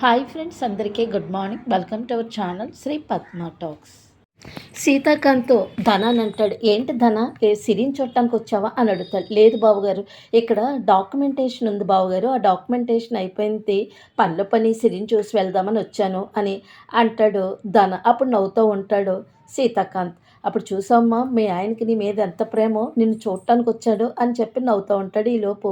Hi friends అందరికీ good morning. Welcome to our channel Sri Padma talks. సీతాకాంత్తో ధన అని అంటాడు. ఏంటి ధన? ఏ సిరిని చూడటానికి వచ్చావా అని అడుగుతాడు. లేదు బావగారు ఇక్కడ డాక్యుమెంటేషన్ ఉంది బావగారు. ఆ డాక్యుమెంటేషన్ అయిపోయింది. పనిలో పని సిరిని చూసి వెళ్దామని వచ్చాను అని అంటాడు ధన. అప్పుడు నవ్వుతూ ఉంటాడు సీతాకాంత్. అప్పుడు చూసామ్మా మీ ఆయనకి నీ మీద ఎంత ప్రేమో నిన్ను చూడటానికి వచ్చాడు అని చెప్పి నవ్వుతూ ఉంటాడు ఈలోపు.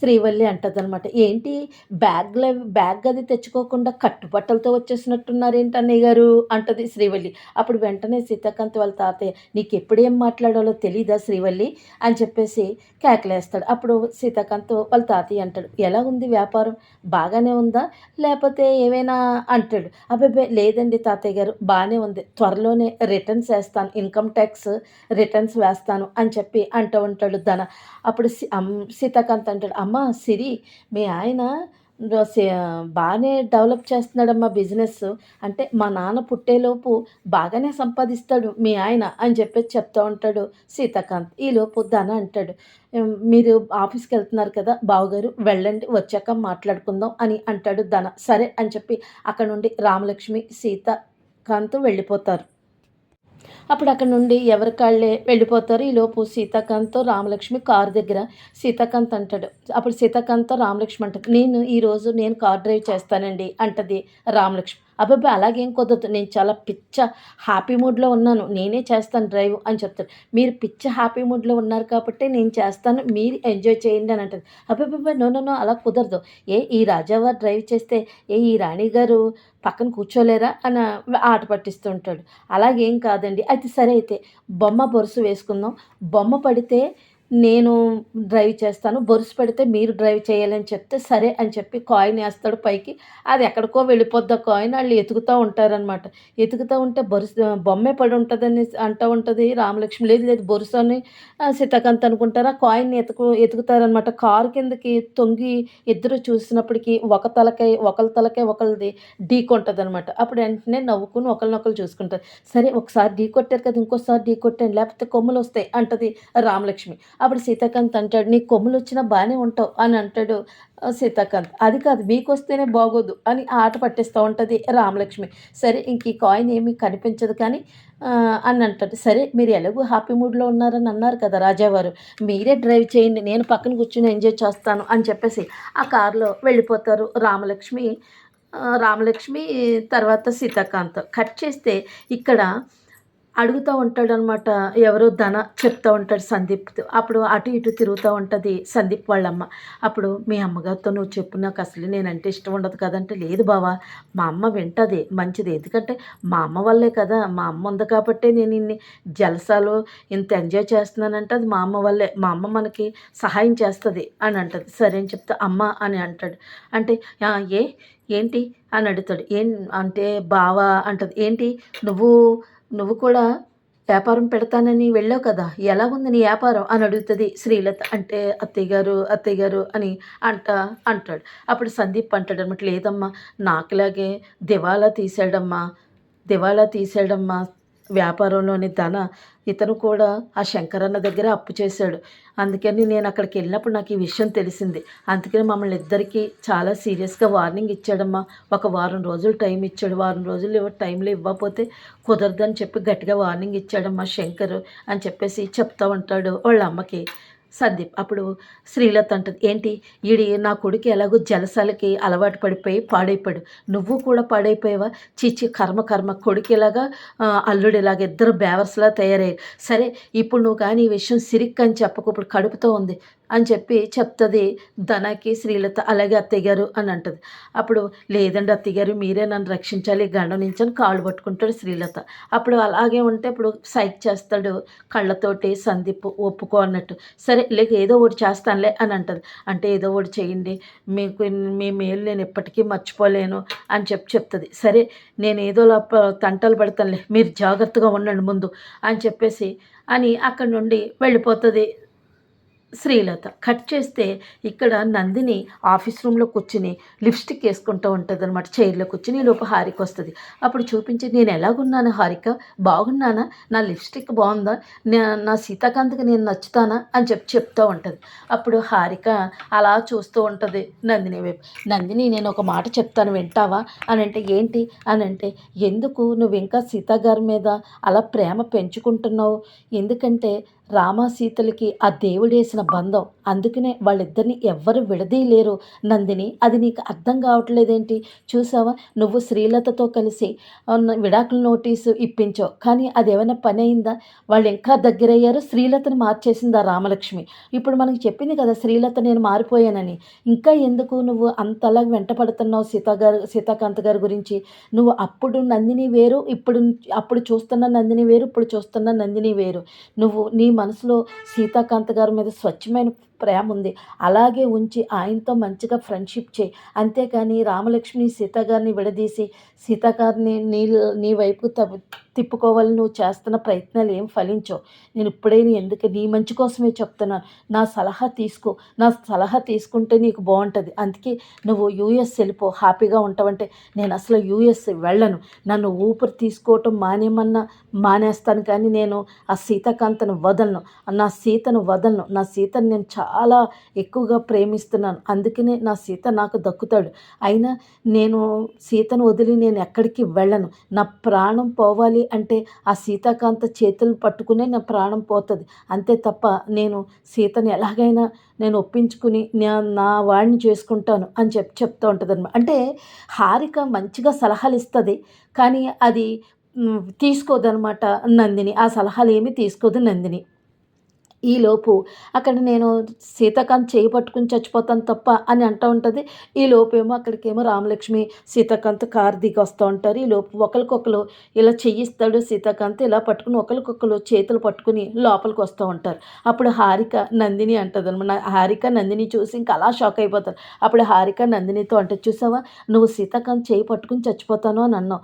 శ్రీవల్లి అంటదనమాట ఏంటి? బ్యాగ్లో బ్యాగ్ అది తెచ్చుకోకుండా కట్టుబట్టలతో వచ్చేసినట్టున్నారు ఏంటి అన్నయ్య గారు? అంటది శ్రీవల్లి. అప్పుడు వెంటనే సీతాకాంత్ వాళ్ళ తాతయ్య నీకు ఎప్పుడు ఏం మాట్లాడాలో తెలీదా శ్రీవల్లి? అని చెప్పేసి కేకలేస్తాడు. అప్పుడు సీతాకాంత్ వాళ్ళ తాతయ్య అంటాడు ఎలా ఉంది వ్యాపారం? బాగానే ఉందా? లేకపోతే ఏమైనా? అంటాడు. అబ్బాయి లేదండి తాతయ్య గారు బాగానే ఉంది. త్వరలోనే రిటర్న్స్ వేస్తాను ఇన్కమ్ ట్యాక్స్ రిటర్న్స్ వేస్తాను అని చెప్పి అంటూ ఉంటాడు ధన. అప్పుడు సీతాకాంత్ అంటాడు అమ్మ సిరి మీ ఆయన బాగానే డెవలప్ చేస్తున్నాడమ్మా బిజినెస్. అంటే మా నాన్న పుట్టేలోపు బాగానే సంపాదిస్తాడు మీ ఆయన అని చెప్పేసి చెప్తా ఉంటాడు సీతాకాంత్. ఈలోపు ధన అంటాడు. మీరు ఆఫీస్కి వెళ్తున్నారు కదా బావగారు వెళ్ళండి వచ్చాక మాట్లాడుకుందాం అని అంటాడు ధన. సరే అని చెప్పి అక్కడ నుండి రామలక్ష్మి సీతాకాంత్ వెళ్ళిపోతారు. అప్పుడు అక్కడ నుండి ఎవరి కాళ్ళే వెళ్ళిపోతారు ఈలోపు సీతాకాంత్తో రామలక్ష్మి కారు దగ్గర సీతాకాంత్ అంటాడు. అప్పుడు సీతాకాంత్తో రామలక్ష్మి అంటారు నేను ఈరోజు నేను కార్ డ్రైవ్ చేస్తానండి అంటది రామలక్ష్మి. అబ్బాయి అలాగేం కుదరదు. నేను చాలా పిచ్చ హ్యాపీ మూడ్లో ఉన్నాను. నేనే చేస్తాను డ్రైవ్ అని చెప్తాడు మీరు పిచ్చ హ్యాపీ మూడ్లో ఉన్నారు కాబట్టి నేను చేస్తాను. మీరు ఎంజాయ్ చేయండి అని అంటారు. అబ్బాయి నో నో నో అలా కుదరదు. ఏ ఈ రాజావారు డ్రైవ్ చేస్తే ఏ ఈ రాణి గారు పక్కన కూర్చోలేరా అని ఆట పట్టిస్తూ ఉంటాడు. అలాగేం కాదండి. అయితే సరే అయితే బొమ్మ బొరుసు వేసుకుందాం. బొమ్మ పడితే నేను డ్రైవ్ చేస్తాను బొరుసు పెడితే మీరు డ్రైవ్ చేయాలని చెప్తే సరే అని చెప్పి కాయిన్ వేస్తాడు పైకి. అది ఎక్కడికో వెళ్ళిపోద్ది కాయిన్ వాళ్ళు ఎతుకుతూ ఉంటారనమాట ఎతుకుతూ ఉంటే బొరుసు బొమ్మే పడి ఉంటుందని అంటూ ఉంటుంది. రామలక్ష్మి లేదు లేదు బొరుసు అని సీతాకాంత్ అనుకుంటారు. ఆ కాయిన్ ఎతుకు ఎతుకుతారనమాట కారు కిందకి తొంగి ఇద్దరు చూసినప్పటికీ ఒక తలకై ఒకళ్ళ తలకై ఒకళ్ళది ఢీ కొంటుంది అనమాట అప్పుడు వెంటనే నవ్వుకుని ఒకరినొకరు చూసుకుంటారు. సరే ఒకసారి ఢీ కొట్టారు కదా ఇంకోసారి ఢీ కొట్టాను లేకపోతే కొమ్ములు వస్తాయి అంటది రామలక్ష్మి. అప్పుడు సీతాకాంత్ అంటాడు నీ కొమ్ములు వచ్చినా బాగానే ఉంటావు అని అంటాడు సీతాకాంత్ అది కాదు మీకు వస్తేనే బాగోదు అని ఆట పట్టిస్తూ ఉంటుంది రామలక్ష్మి. సరే ఇంక ఈ కాయిన్ ఏమీ కనిపించదు కానీ అని అంటాడు. సరే మీరు ఎలాగో హ్యాపీ మూడ్లో ఉన్నారని అన్నారు కదా రాజావారు. మీరే డ్రైవ్ చేయండి నేను పక్కన కూర్చుని ఎంజాయ్ చేస్తాను అని చెప్పేసి ఆ కారులో వెళ్ళిపోతారు రామలక్ష్మి. రామలక్ష్మి తర్వాత సీతాకాంత్. కట్ చేస్తే ఇక్కడ అడుగుతూ ఉంటాడు అనమాట ఎవరో ధన చెప్తూ ఉంటాడు సందీప్. అప్పుడు అటు ఇటు తిరుగుతూ ఉంటుంది సందీప్ వాళ్ళమ్మ. అప్పుడు మీ అమ్మగారితో నువ్వు చెప్పు నాకు అసలు నేనంటే ఇష్టం ఉండదు కదంటే లేదు బావా. మా అమ్మ వింటది మంచిది. ఎందుకంటే మా అమ్మ వల్లే కదా మా అమ్మ ఉంది కాబట్టి నేను ఇన్ని జలసాలు ఇంత ఎంజాయ్ చేస్తున్నానంటే అది మా అమ్మ వల్లే. మా అమ్మ మనకి సహాయం చేస్తుంది అని అంటది. సరే అని చెప్తే అమ్మ అని అంటాడు. అంటే ఏ ఏంటి? అని అడుగుతాడు. ఏం అంటే బావా అంటది. ఏంటి? నువ్వు నువ్వు కూడా వ్యాపారం పెడతానని వెళ్ళావు కదా? ఎలా ఉంది నీ వ్యాపారం? అని అడుగుతుంది శ్రీలత. అంటే అత్తయ్య గారు అత్తయ్య గారు అని అంట అంటాడు. అప్పుడు సందీప్ అంటాడు అనమాట లేదమ్మా నాకులాగే దివాలా తీసాడమ్మా దివాలా తీసాడమ్మా వ్యాపారంలోని ధన ఇతను కూడా ఆ శంకరన్న దగ్గర అప్పు చేశాడు. అందుకని నేను అక్కడికి వెళ్ళినప్పుడు నాకు ఈ విషయం తెలిసింది. అందుకని మమ్మల్ని ఇద్దరికి చాలా సీరియస్గా వార్నింగ్ ఇచ్చాడమ్మా. ఒక వారం రోజులు టైం ఇచ్చాడు. వారం రోజులు టైంలో ఇవ్వకపోతే కుదరదని చెప్పి గట్టిగా వార్నింగ్ ఇచ్చాడమ్మా శంకర్ అని చెప్పేసి చెప్తా ఉంటాడు వాళ్ళ అమ్మకి. సందీప్ అప్పుడు శ్రీలత అంటది ఏంటి? ఈడి నా కొడుకు ఎలాగో జలసాలకి అలవాటు పడిపోయి పాడైపోయాడు. నువ్వు కూడా పాడైపోయావా? చిచ్చి కర్మ కర్మ. కొడుకు ఇలాగా అల్లుడు ఇలాగ ఇద్దరు బేవర్స్లా తయారయ్యారు. సరే ఇప్పుడు నువ్వు కానీ ఈ విషయం సిరిక్ అని చెప్పకు ఇప్పుడు కడుపుతో ఉంది అని చెప్పి చెప్తుంది ధనాకి శ్రీలత. అలాగే అత్తయ్య గారు అని అంటది. అప్పుడు లేదండి అత్తయ్య గారు మీరే నన్ను రక్షించాలి గండం నుంచి అని కాళ్ళు పట్టుకుంటాడు శ్రీలత. అప్పుడు అలాగే ఉంటే ఇప్పుడు సైక్ చేస్తాడు కళ్ళతోటి సందీప్ ఒప్పుకో అన్నట్టు. సరే లేక ఏదో ఒకటి చేస్తానులే అని అంటుంది. అంటే ఏదో ఒకటి చేయండి మీకు మీ మేలు నేను ఎప్పటికీ మర్చిపోలేను అని చెప్పి చెప్తుంది. సరే నేను ఏదో లోప తంటలు పడతానులే మీరు జాగ్రత్తగా ఉండండి ముందు అని చెప్పేసి అని అక్కడి నుండి వెళ్ళిపోతుంది. శ్రీలత కట్ చేస్తే ఇక్కడ నందిని ఆఫీస్ రూమ్లో కూర్చుని లిప్స్టిక్ వేసుకుంటూ ఉంటుంది అనమాట చైర్లో కూర్చుని లోపు హారిక వస్తుంది. అప్పుడు చూపించి నేను ఎలాగున్నాను హారిక? బాగున్నానా? నా లిప్స్టిక్ బాగుందా? నా- నా సీతాకాంత్కి నేను నచ్చుతానా? అని చెప్పి చెప్తూ ఉంటుంది. అప్పుడు హారిక అలా చూస్తూ ఉంటుంది నందిని వైపు. నందిని నేను ఒక మాట చెప్తాను వింటావా? అని అంటే ఏంటి? అని అంటే ఎందుకు? నువ్వు ఇంకా సీతా గారి మీద అలా ప్రేమ పెంచుకుంటున్నావు? ఎందుకంటే రామసీతలకి ఆ దేవుడేసిన బంధం. అందుకనే వాళ్ళిద్దరిని ఎవ్వరు విడదీయలేరు. నందిని అది నీకు అర్థం కావట్లేదేంటి? చూసావా? నువ్వు శ్రీలతతో కలిసి విడాకుల నోటీసు ఇప్పించావు. కానీ అది ఏమైనా పని అయిందా వాళ్ళు ఇంకా దగ్గరయ్యారు. శ్రీలతని మార్చేసింది ఆ రామలక్ష్మి? ఇప్పుడు మనకి చెప్పింది కదా శ్రీలత నేను మారిపోయానని. ఇంకా ఎందుకు నువ్వు అంతలా వెంట పడుతున్నావు గారు సీతాకాంత్ గారి గురించి? నువ్వు అప్పుడు నందిని వేరు ఇప్పుడు అప్పుడు చూస్తున్న నందిని వేరు ఇప్పుడు చూస్తున్న నందిని వేరు. నువ్వు నీ మనసులో సీతాకాంత్ గారి మీద స్వచ్ఛమైన ప్రేమ ఉంది అలాగే ఉంచి ఆయనతో మంచిగా ఫ్రెండ్షిప్ చేయి. అంతేకాని రామలక్ష్మి సీత గారిని విడదీసి సీత గారిని నీ నీ వైపు తప్పు తిప్పుకోవాలని నువ్వు చేస్తున్న ప్రయత్నాలు ఏం ఫలించవు. నేను ఇప్పుడే ఎందుకు నీ మంచి కోసమే చెప్తున్నాను. నా సలహా తీసుకో. నా సలహా తీసుకుంటే నీకు బాగుంటుంది. అందుకే నువ్వు యూఎస్ వెళ్ళిపో. హ్యాపీగా ఉంటావంటే నేను అసలు యూఎస్ వెళ్ళను. నన్ను ఊపిరి తీసుకోవటం మానేమన్నా మానేస్తాను కానీ నేను ఆ సీతాకాంతను వదలను. నా సీతను వదలను. నా సీతను నేను చాలా ఎక్కువగా ప్రేమిస్తున్నాను. అందుకనే నా సీత నాకు దక్కుతాడు. అయినా నేను సీతను వదిలి నేను ఎక్కడికి వెళ్ళను. నా ప్రాణం పోవాలి అంటే ఆ సీతాకాంత చేతులు పట్టుకునే నా ప్రాణం పోతుంది. అంతే తప్ప నేను సీతను ఎలాగైనా నేను ఒప్పించుకుని నా నా వాడిని చేసుకుంటాను అని చెప్పి చెప్తూ ఉంటుంది అనమాట అంటే హారిక మంచిగా సలహాలు ఇస్తుంది. కానీ అది తీసుకోదనమాట నందిని. ఆ సలహాలు ఏమీ తీసుకోదు నందిని. ఈలోపు అక్కడ నేను సీతాకాంత్ చేయి పట్టుకుని చచ్చిపోతాను తప్ప అని అంటూ ఉంటుంది. ఈ ఏమో అక్కడికేమో రామలక్ష్మి సీతాకాంత్ కారు దిగి వస్తూ ఉంటారు. ఈ లోపు ఒకరికొకరు ఇలా చెయ్యిస్తాడు సీతాకాంత్. ఇలా పట్టుకుని ఒకరికొకరు చేతులు పట్టుకుని లోపలికి వస్తూ ఉంటారు. అప్పుడు హారిక నందిని అంటుంది అనమాట హారిక నందిని చూసి ఇంకా అలా షాక్ అయిపోతారు. అప్పుడు హారిక నందినితో అంటే చూసావా? నువ్వు సీతాకాంత్ చేయి పట్టుకుని చచ్చిపోతాను అని అన్నావు.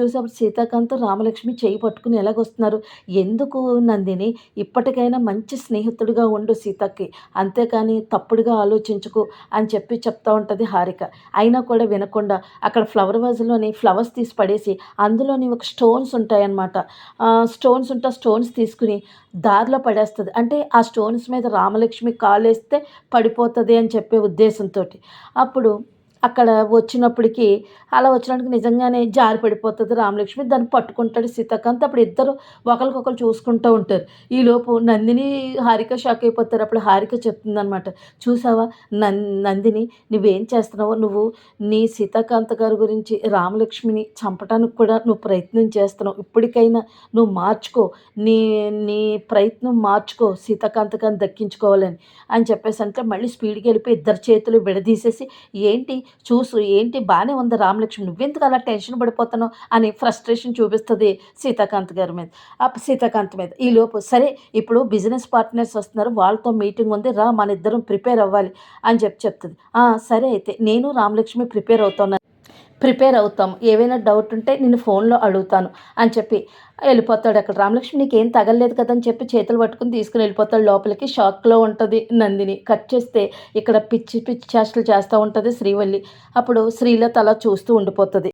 చూసేప్పుడు సీతాకాంత్ రామలక్ష్మి చేయి పట్టుకుని ఎలాగొస్తున్నారు? ఎందుకు నందిని? ఇప్పటికైనా మంచి మంచి స్నేహితుడిగా ఉండు సీతకి. అంతేకాని తప్పుడుగా ఆలోచించుకు అని చెప్పి చెప్తా ఉంటుంది హారిక. అయినా కూడా వినకుండా అక్కడ ఫ్లవర్ వాజ్లోని ఫ్లవర్స్ తీసి పడేసి అందులోని ఒక స్టోన్స్ ఉంటాయన్నమాట. స్టోన్స్ ఉంటే స్టోన్స్ తీసుకుని దారిలో పడేస్తుంది. అంటే ఆ స్టోన్స్ మీద రామలక్ష్మి కాలేస్తే పడిపోతుంది అని చెప్పే ఉద్దేశంతో అప్పుడు అక్కడ వచ్చినప్పటికీ అలా వచ్చినప్పటికి నిజంగానే జారి పడిపోతుంది రామలక్ష్మి. దాన్ని పట్టుకుంటాడు సీతాకాంత్. అప్పుడు ఇద్దరు ఒకరికొకరు చూసుకుంటూ ఉంటారు. ఈలోపు నందిని హారిక షాక్ అయిపోతారు. అప్పుడు హారిక చెప్తుందనమాట చూసావా నంది నందిని నువ్వేం చేస్తున్నావో? నువ్వు నీ సీతాకాంత్ గారి గురించి రామలక్ష్మిని చంపడానికి కూడా నువ్వు ప్రయత్నం చేస్తున్నావు. ఇప్పటికైనా నువ్వు మార్చుకో. నీ నీ ప్రయత్నం మార్చుకో. సీతాకాంత్ గారిని దక్కించుకోవాలని. అని చెప్పేసి అంటే మళ్ళీ స్పీడ్కి వెళ్ళిపోయి ఇద్దరు చేతులు విడదీసేసి ఏంటి? చూసు ఏంటి బాగానే ఉంది రామలక్ష్మి నువ్వెందుకు అలా టెన్షన్ పడిపోతాను? అని ఫ్రస్ట్రేషన్ చూపిస్తుంది సీతాకాంత్ గారి మీద. ఆ సీతాకాంత్ మీద. ఈ లోపు సరే ఇప్పుడు బిజినెస్ పార్ట్నర్స్ వస్తున్నారు వాళ్ళతో మీటింగ్ ఉంది రా మన ఇద్దరం ప్రిపేర్ అవ్వాలి అని చెప్పి చెప్తుంది. "ఆ, సరే అయితే నేను రామలక్ష్మి ప్రిపేర్ అవుతున్నాను ప్రిపేర్ అవుతాం. ఏవైనా డౌట్ ఉంటే నేను ఫోన్లో అడుగుతాను అని చెప్పి వెళ్ళిపోతాడు అక్కడ రామలక్ష్మి. నీకేం తగలలేదు కదని చెప్పి చేతులు పట్టుకుని తీసుకుని వెళ్ళిపోతాడు. లోపలికి షాక్లో ఉంటుంది నందిని. కట్ చేస్తే ఇక్కడ పిచ్చి పిచ్చి చేష్టలు చేస్తూ ఉంటుంది శ్రీవల్లి. అప్పుడు శ్రీలత అలా చూస్తూ ఉండిపోతుంది.